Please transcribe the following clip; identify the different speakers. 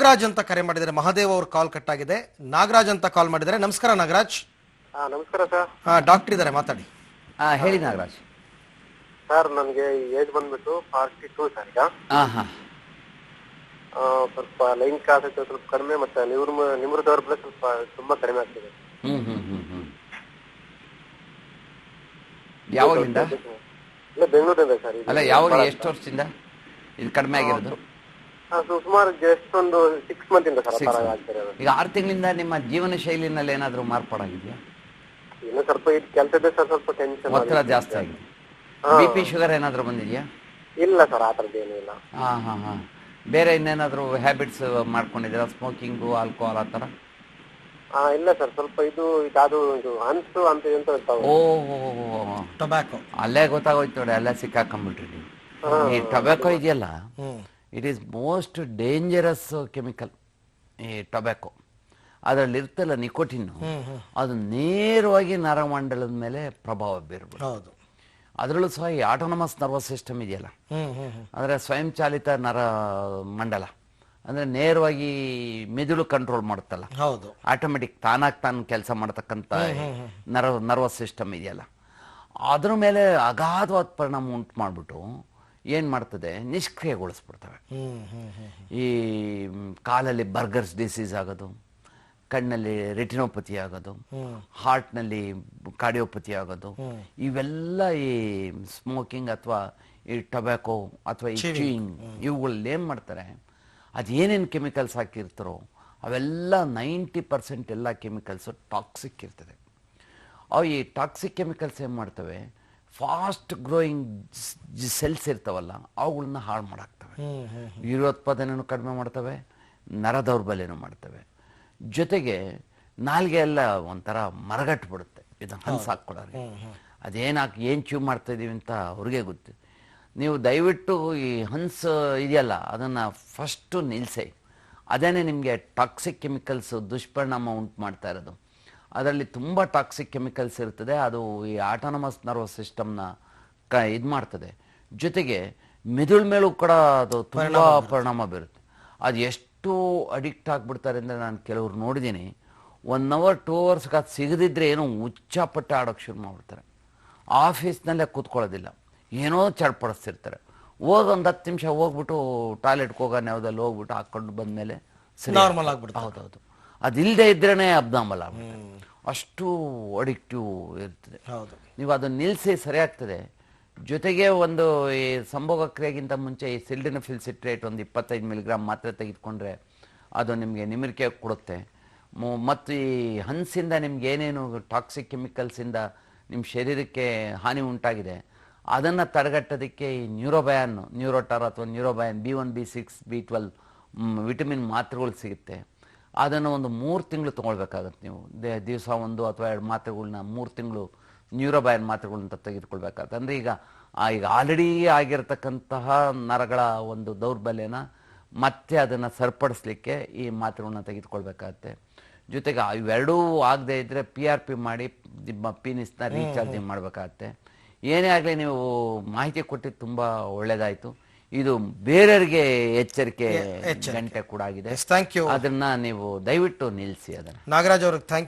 Speaker 1: ನಾಗರಾಜ್ ಅಂತ ಕರೆ ಮಾಡಿದರೆ ಮಹಾದೇವ್ ಅವ್ರ ಕಾಲ್ ಕಟ್ ಆಗಿದೆ. ನಾಗರಾಜ್ ಅಂತ ಕಾಲ್ ಮಾಡಿದರೆ ನಮಸ್ಕಾರ ನಾಗರಾಜ್.
Speaker 2: ಹಾ ನಮಸ್ಕಾರ ಸರ್.
Speaker 1: ಹಾ ಡಾಕ್ಟರ್ ಇದ್ದಾರೆ ಮಾತಾಡಿ.
Speaker 3: ಆ, ಹೇಳಿ ನಾಗರಾಜ್.
Speaker 2: ಸರ್ ನನಗೆ ಏಜ್ ಬಂದ್ಬಿಟ್ಟು ಫಾರ್ಟಿ ಟೂ ಸರ್ ಈಗ.
Speaker 3: ಹಾ ಹಾ.
Speaker 2: ಆ, ಸ್ವಲ್ಪ ಲೈನ್ ಕಾಸ್ ಸ್ವಲ್ಪ ಕಡಿಮೆ ಮತ್ತೆ ನಿವೃ ನಿವೃತ್ತ ದೌರ್ಬಲ್ಯ ಸ್ವಲ್ಪ ತುಂಬಾ ಕಡಿಮೆ ಆಗ್ತಿದೆ.
Speaker 3: ಹ್ಮ್ ಹ್ಮ್ ಹ್ಮ್ ಹ್ಮ್. ಯಾವಾಗಿಂದ?
Speaker 2: ಇಲ್ಲ ಬೆಂಗಳೂರಿಂದ ಸರ್. ಇದು
Speaker 3: ಅಲ್ಲ ಯಾವಾಗ ಎಷ್ಟು ವರ್ಷದಿಂದ? ಇದು ಕಡಿಮೆ ಆಗಿರೋದು?
Speaker 2: ಹಾ, ಸುಮಾರು ಜಸ್ಟ್ ಒಂದು ಸಿಕ್ಸ್ ಮಂತ್ ಇಂದ ಸರ್ ಆ
Speaker 3: ಈಗ ಆರು ತಿಂಗಳಿಂದ ನಿಮ್ಮ ಜೀವನ ಶೈಲಿನಲ್ಲಿ ಏನಾದರೂ ಮಾರ್ಪಾಡಾಗಿದೆಯಾ
Speaker 2: ಇನ್ನು ಸ್ವಲ್ಪ ಇದು ಕೆಲಸದ ಸರ್ ಸ್ವಲ್ಪ ಟೆನ್ಷನ್
Speaker 3: ಒತ್ತಡ ಜಾಸ್ತಿ ಆಗಿದೆ. ಬಿ ಪಿ ಶುಗರ್ ಏನಾದರೂ ಬಂದಿದೆಯಾ?
Speaker 2: ಇಲ್ಲ ಸರ್ ಆ ಥರದ್ದು ಏನೂ ಇಲ್ಲ.
Speaker 3: ಹಾ ಹಾ ಹಾ. ಬೇರೆ ಇನ್ನೇನಾದರೂ ಹ್ಯಾಬಿಟ್ಸ್ ಮಾಡ್ಕೊಂಡಿದ್ದೀರಾ? ಸ್ಮೋಕಿಂಗು ಆಲ್ಕೋಹಾಲ್ ಆ ಥರ
Speaker 2: ಹಾ ಇಲ್ಲ ಸರ್ ಸ್ವಲ್ಪ ಇದು ಇದಾದು ಇದು ಅನ್ಸು ಅಂತ ಎಂತ ಇರ್ತಾವೆ
Speaker 3: ಓ
Speaker 1: ಟೊಬ್ಯಾಕೊ
Speaker 3: ಅಲ್ಲೇ ಗೊತ್ತಾಗೋಯ್ತು ನೋಡಿ ಅಲ್ಲೇ ಸಿಕ್ಕಾಕೊಂಡ್ಬಿಟ್ರಿ ನೀವು. ಈ ಟೊಬ್ಯಾಕೊ ಇದೆಯಲ್ಲ? It is most dangerous chemical ಈ ಟೊಬ್ಯಾಕೊ ಅದರಲ್ಲಿ ಇರ್ತಲ್ಲ ನಿಕೋಟಿನ್ನು ಅದು ನೇರವಾಗಿ ನರಮಂಡಲದ ಮೇಲೆ ಪ್ರಭಾವ ಬೀರ್ಬೋದು.
Speaker 1: ಹೌದು.
Speaker 3: ಅದರಲ್ಲೂ ಸಹ ಈ ಆಟೋನಮಸ್ ನರ್ವಸ್ ಸಿಸ್ಟಮ್ ಇದೆಯಲ್ಲ? ಅಂದರೆ ಸ್ವಯಂಚಾಲಿತ ನರ ಮಂಡಲ. ಅಂದರೆ ನೇರವಾಗಿ ಮೆದುಳು ಕಂಟ್ರೋಲ್ ಮಾಡುತ್ತಲ್ಲ?
Speaker 1: ಹೌದು.
Speaker 3: ಆಟೋಮೆಟಿಕ್ ತಾನಾಗಿ ತಾನು ಕೆಲಸ ಮಾಡ್ತಕ್ಕಂಥ ನರ್ವ ನರ್ವಸ್ ಸಿಸ್ಟಮ್ ಇದೆಯಲ್ಲ? ಅದ್ರ ಮೇಲೆ ಅಗಾಧವಾದ ಪರಿಣಾಮ ಉಂಟು ಮಾಡಿಬಿಟ್ಟು ಏನು ಮಾಡ್ತದೆ? ನಿಷ್ಕ್ರಿಯಗೊಳಿಸ್ಬಿಡ್ತವೆ. ಈ ಕಾಲಲ್ಲಿ ಬರ್ಗರ್ಸ್ ಡಿಸೀಸ್ ಆಗೋದು ಕಣ್ಣಲ್ಲಿ ರೆಟಿನೋಪತಿ ಆಗೋದು ಹಾರ್ಟ್ನಲ್ಲಿ ಕಾರ್ಡಿಯೋಪತಿ ಆಗೋದು ಇವೆಲ್ಲ ಈ ಸ್ಮೋಕಿಂಗ್ ಅಥವಾ ಈ ಟೊಬ್ಯಾಕೋ ಅಥವಾ ಈ ಚೀಯಿಂಗ್ ಇವುಗಳಲ್ಲಿ ಏನು ಮಾಡ್ತಾರೆ? ಅದೇನೇನು ಕೆಮಿಕಲ್ಸ್ ಹಾಕಿರ್ತಾರೋ ಅವೆಲ್ಲ ನೈಂಟಿ ಪರ್ಸೆಂಟ್ ಎಲ್ಲ ಕೆಮಿಕಲ್ಸು ಟಾಕ್ಸಿಕ್ ಇರ್ತದೆ. ಅವು ಈ ಟಾಕ್ಸಿಕ್ ಕೆಮಿಕಲ್ಸ್ ಏನು ಮಾಡ್ತವೆ? ಫಾಸ್ಟ್ ಗ್ರೋಯಿಂಗ್ ಸೆಲ್ಸ್ ಇರ್ತಾವಲ್ಲ ಅವುಗಳನ್ನ ಹಾಳು ಮಾಡಾಕ್ತವೆ. ವೀರ್ಯೋತ್ಪಾದನೆಯನ್ನು ಕಡಿಮೆ ಮಾಡ್ತವೆ ನರ ದೌರ್ಬಲ್ಯನೂ ಮಾಡ್ತವೆ. ಜೊತೆಗೆ ನಾಲ್ಗೆ ಎಲ್ಲ ಒಂಥರ ಮರಗಟ್ಟು ಬಿಡುತ್ತೆ ಇದು ಹನ್ಸ್ ಹಾಕ್ಕೊಡೋರಿಗೆ ಹಾಕಿ ಏನು ಚೂ ಮಾಡ್ತಾ ಇದೀವಿ ಅಂತ ಅವ್ರಿಗೆ ಗೊತ್ತು. ನೀವು ದಯವಿಟ್ಟು ಈ ಹನ್ಸ್ ಇದೆಯಲ್ಲ ಅದನ್ನು ಫಸ್ಟು ನಿಲ್ಲಿಸಿ ಅದೇನೇ ನಿಮಗೆ ಟಾಕ್ಸಿಕ್ ಕೆಮಿಕಲ್ಸ್ ದುಷ್ಪರಿಣಾಮ ಉಂಟು ಮಾಡ್ತಾ ಇರೋದು. ಅದರಲ್ಲಿ ತುಂಬ ಟಾಕ್ಸಿಕ್ ಕೆಮಿಕಲ್ಸ್ ಇರ್ತದೆ. ಅದು ಈ ಆಟೋನಮಸ್ ನರ್ವಸ್ ಸಿಸ್ಟಮ್ನ ಕ ಇದು ಮಾಡ್ತದೆ. ಜೊತೆಗೆ ಮೆದುಳು ಮೇಲೂ ಕೂಡ ಅದು ತುಂಬ ಪರಿಣಾಮ ಬೀರುತ್ತೆ. ಅದು ಎಷ್ಟು ಅಡಿಕ್ಟ್ ಆಗಿಬಿಡ್ತಾರೆ ಅಂದರೆ ನಾನು ಕೆಲವ್ರು ನೋಡಿದ್ದೀನಿ ಒನ್ ಅವರ್ ಟೂ ಅವರ್ಸ್ಗೆ ಅದು ಸಿಗದಿದ್ರೆ ಏನೋ ಹುಚ್ಚಾಪಟ್ಟೆ ಆಡೋಕ್ಕೆ ಶುರು ಮಾಡಿಬಿಡ್ತಾರೆ. ಆಫೀಸ್ನಲ್ಲೇ ಕೂತ್ಕೊಳ್ಳೋದಿಲ್ಲ. ಏನೋ ಚಡ್ಪಡಿಸ್ತಿರ್ತಾರೆ. ಹೋಗಿ ಒಂದು ಹತ್ತು ನಿಮಿಷ ಹೋಗ್ಬಿಟ್ಟು ಟಾಯ್ಲೆಟ್ಗೆ ಹೋಗೋ ನೆವದಲ್ಲಿ ಹೋಗ್ಬಿಟ್ಟು ಹಾಕ್ಕೊಂಡು ಬಂದಮೇಲೆ
Speaker 1: ನಾರ್ಮಲ್ ಆಗ್ಬಿಡ್ತು
Speaker 3: ಹೌದೌದು. ಅದಿಲ್ಲದೆ ಇದ್ರೇ ಅಬ್ನಾಮಲ್ ಆಗ್ಬಿಡುತ್ತೆ ಅಷ್ಟು ಅಡಿಕ್ಟಿವ್ ಇರ್ತದೆ.
Speaker 1: ಹೌದು.
Speaker 3: ನೀವು ಅದನ್ನು ನಿಲ್ಲಿಸಿ ಸರಿಯಾಗ್ತದೆ. ಜೊತೆಗೆ ಒಂದು ಈ ಸಂಭೋಗ ಕ್ರಿಯೆಗಿಂತ ಮುಂಚೆ ಈ ಸಿಲ್ಡಿನಫಿಲ್ ಸಿಟ್ರೇಟ್ ಒಂದು ಇಪ್ಪತ್ತೈದು ಮಿಲಿಗ್ರಾಮ್ ಮಾತ್ರೆ ತೆಗೆದುಕೊಂಡ್ರೆ ಅದು ನಿಮಗೆ ನಿಮಿರಿಕೆ ಕೊಡುತ್ತೆ. ಮತ್ತು ಈ ಹನ್ಸಿಂದ ನಿಮ್ಗೆ ಏನೇನು ಟಾಕ್ಸಿಕ್ ಕೆಮಿಕಲ್ಸಿಂದ ನಿಮ್ಮ ಶರೀರಕ್ಕೆ ಹಾನಿ ಉಂಟಾಗಿದೆ ಅದನ್ನು ತಡೆಗಟ್ಟೋದಕ್ಕೆ ಈ ನ್ಯೂರೋಬಯಾನ್ ನ್ಯೂರೋಟಾರ್ ಅಥವಾ Neurobion B one B six B twelve vitamin ಮಾತ್ರೆಗಳು ಸಿಗುತ್ತೆ. ಅದನ್ನು ಒಂದು ಮೂರು ತಿಂಗಳು ತೊಗೊಳ್ಬೇಕಾಗತ್ತೆ ನೀವು. ದೇ ದಿವಸ ಒಂದು ಅಥವಾ ಎರಡು ಮಾತ್ರೆಗಳನ್ನ ಮೂರು ತಿಂಗಳು ನ್ಯೂರೋಬಯನ್ ಮಾತ್ರೆಗಳನ್ನ ತೆಗೆದುಕೊಳ್ಬೇಕಾಗತ್ತೆ. ಅಂದರೆ ಈಗ ಈಗ ಆಲ್ರೆಡಿ ಆಗಿರತಕ್ಕಂತಹ ನರಗಳ ಒಂದು ದೌರ್ಬಲ್ಯನ ಮತ್ತೆ ಅದನ್ನು ಸರಿಪಡಿಸ್ಲಿಕ್ಕೆ ಈ ಮಾತ್ರೆಗಳನ್ನ ತೆಗೆದುಕೊಳ್ಬೇಕಾಗತ್ತೆ. ಜೊತೆಗೆ ಇವೆರಡೂ ಆಗದೆ ಇದ್ದರೆ ಪಿ ಆರ್ ಪಿ ಮಾಡಿ ನಿಮ್ಮ ಪೀನಿಸ್ನ ರೀಚಾರ್ಜಿಂಗ್ ಮಾಡಬೇಕಾಗತ್ತೆ. ಏನೇ ಆಗಲಿ ನೀವು ಮಾಹಿತಿ ಕೊಟ್ಟಿದ್ದು ತುಂಬ ಒಳ್ಳೆಯದಾಯಿತು ಇದು ಬೇರೆಯವರಿಗೆ ಎಚ್ಚರಿಕೆ ಗಂಟೆ ಕೂಡ ಆಗಿದೆ
Speaker 1: ಥ್ಯಾಂಕ್ ಯು
Speaker 3: ಅದನ್ನ ನೀವು ದಯವಿಟ್ಟು ನಿಲ್ಲಿಸಿ ಅದನ್ನ.
Speaker 1: ನಾಗರಾಜ್ ಅವ್ರಿಗೆ ಥ್ಯಾಂಕ್